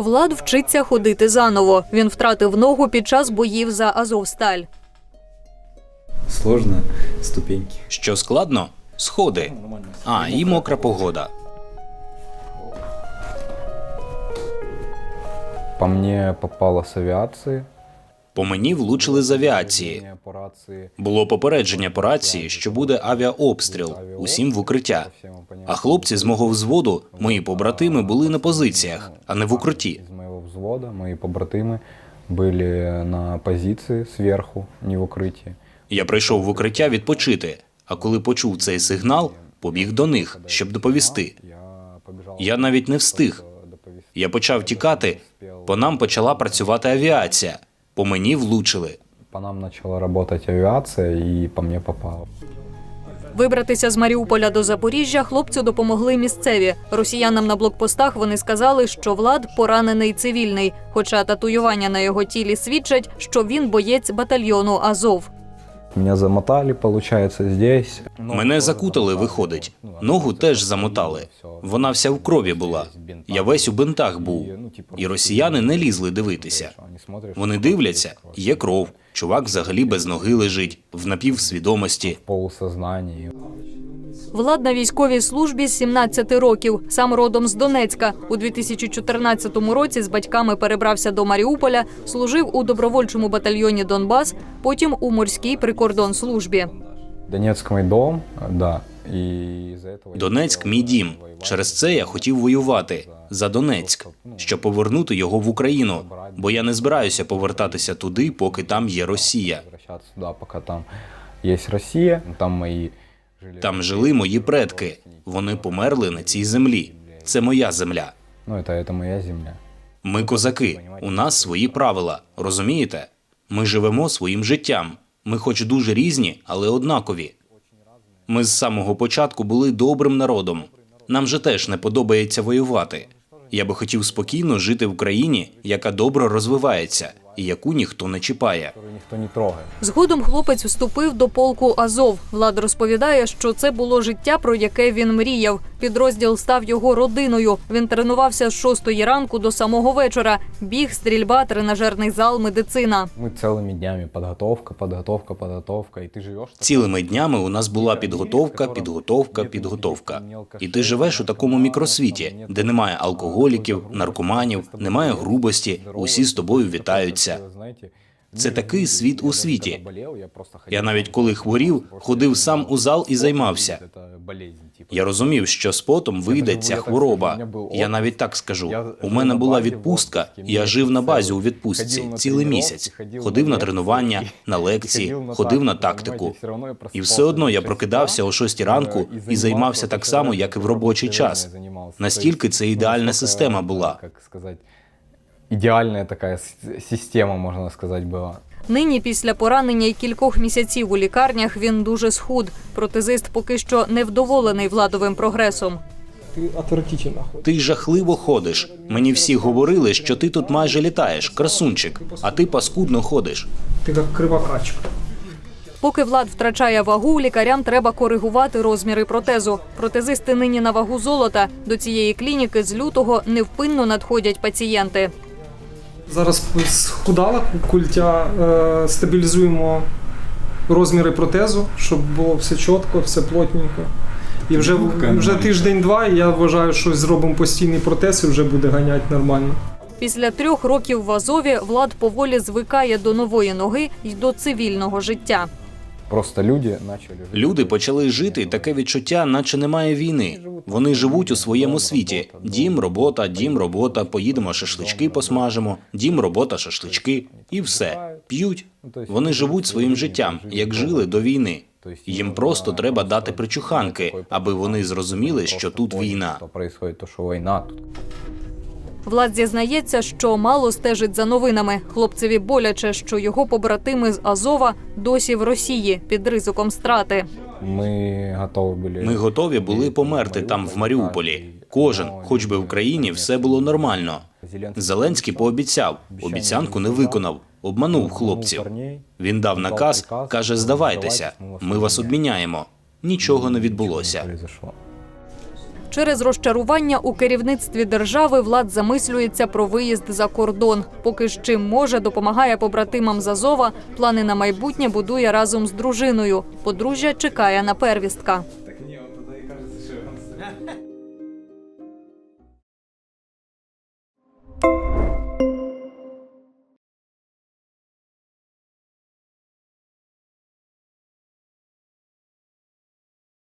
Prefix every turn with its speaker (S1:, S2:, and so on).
S1: Влад вчиться ходити заново. Він втратив ногу під час боїв за Азовсталь.
S2: Сложно. Ступеньки.
S3: Що складно? Сходи. А, і мокра погода.
S4: По мені попало з авиации.
S3: По мені влучили з авіації.
S4: Мне По рации.
S3: Було попередження по рації, що буде авіаобстріл. Усім в укриття. А хлопці з мого взводу, мої побратими, були на позиціях, а не в укритті.
S4: Из моего взвода мои побратимы были на позиции сверху, не в укрытии.
S3: Я прийшов в укриття відпочити. А коли почув цей сигнал, побіг до них, щоб доповісти.
S4: Я побежал.
S3: Я навіть не встиг.
S4: доповести.
S3: Я почав тікати, по нам почала працювати авіація. По мені влучили.
S4: По нам почала працювати авіація і по мені попало.
S1: Вибратися з Маріуполя до Запоріжжя хлопцю допомогли місцеві. Росіянам на блокпостах вони сказали, що Влад поранений цивільний. Хоча татуювання на його тілі свідчать, що він боєць батальйону Азов.
S4: Меня замотали, виходить, здесь.
S3: Мене закутали, виходить. Ногу теж замотали. Вона вся в крові була. Я весь у бинтах був. І росіяни не лізли дивитися. Вони дивляться, є кров. Чувак взагалі без ноги лежить, в напівсвідомості.
S4: В.
S1: Влад на військовій службі з 17 років, сам родом з Донецька. У 2014 році з батьками перебрався до Маріуполя, служив у добровольчому батальйоні Донбас, потім у морській прикордонслужбі.
S4: Донецк мой дом, да. Из-за.
S3: Донецьк мій дім. Через це я хотів воювати за Донецьк, щоб повернути його в Україну. Бо я не збираюся повертатися туди, поки там є Росія.
S4: Возвращаться туда, пока там есть Россия, там жили...
S3: Мої предки. Вони померли на цій землі. Це моя земля.
S4: Ну, это, это моя земля.
S3: Ми козаки. У нас свої правила. Розумієте? Ми живемо своїм життям. Ми, хоч дуже різні, але однакові. Ми з самого початку були добрим народом. Нам же теж не подобається воювати. Я би хотів спокійно жити в країні, яка добре розвивається і яку ніхто не чіпає.
S4: Ніхто не трогает.
S1: Згодом хлопець вступив до полку Азов. Влад розповідає, що це було життя, про яке він мріяв. Підрозділ став його родиною. Він тренувався з шостої ранку до самого вечора. Біг, стрільба, тренажерний зал, медицина.
S4: Мы целыми днями подготовка, подготовка, подготовка, и ты живешь...
S3: Цілими днями у нас була підготовка, підготовка, підготовка. І ти живеш у такому мікросвіті, де немає алкоголіків, наркоманів, немає грубості, усі з тобою вітаються. Це такий світ у світі. Я навіть коли хворів, ходив сам у зал і займався. Я розумів, що з потом вийде ця хвороба. Я навіть так скажу. У мене була відпустка, я жив на базі у відпустці цілий місяць. Ходив на тренування, на лекції, ходив на тактику. І все одно я прокидався о 6 ранку і займався так само, як і в робочий час. Настільки це ідеальна система була
S4: Как сказать, идеальная такая с- система, можно сказать, была.
S1: Нині, після поранення й кількох місяців у лікарнях, він дуже схуд. Протезист поки що невдоволений владовим прогресом.
S5: Ты отвратительно ходишь.
S3: Ти жахливо ходиш. Мені всі говорили, що ти тут майже літаєш, красунчик, а ти паскудно ходиш.
S5: Ты как кривокачка.
S1: Поки влад втрачає вагу, лікарям треба коригувати розміри протезу. Протезисти нині на вагу золота. До цієї клініки з лютого невпинно надходять пацієнти.
S5: Зараз схудала культя, е, стабілізуємо розміри протезу, щоб було все чітко, все плотненько. І вже, вже тиждень-два, і я вважаю, що зробимо постійний протез і вже буде ганяти нормально.
S1: Після трьох років в Азові влад поволі звикає до нової ноги й до цивільного життя.
S4: Просто люди начали жить.
S3: Люди почали жити таке відчуття, наче немає війни. Вони живуть у своєму світі. Дім, робота, дім, робота. Поїдемо шашлички, посмажимо. Дім, робота, шашлички, і все. П'ють. Вони живуть своїм життям, як жили до війни. Їм просто треба дати причуханки, аби вони зрозуміли, що тут війна.
S4: Что война тут.
S1: Влад зізнається, що мало стежить за новинами. Хлопцеві боляче, що його побратими з Азова досі в Росії під ризиком страти.
S4: Мы готовы были...
S3: Ми готові були померти там в Маріуполі. Кожен, хоч би в країні, все було нормально. Зеленський пообіцяв, обіцянку не виконав, обманув хлопців. Він дав наказ, каже: здавайтеся, ми вас обміняємо. Нічого не відбулося.
S1: Через розчарування у керівництві держави влад замислюється про виїзд за кордон. Поки з чим може, допомагає побратимам з Азова. Плани на майбутнє будує разом з дружиною. Подружжя чекає на первістка.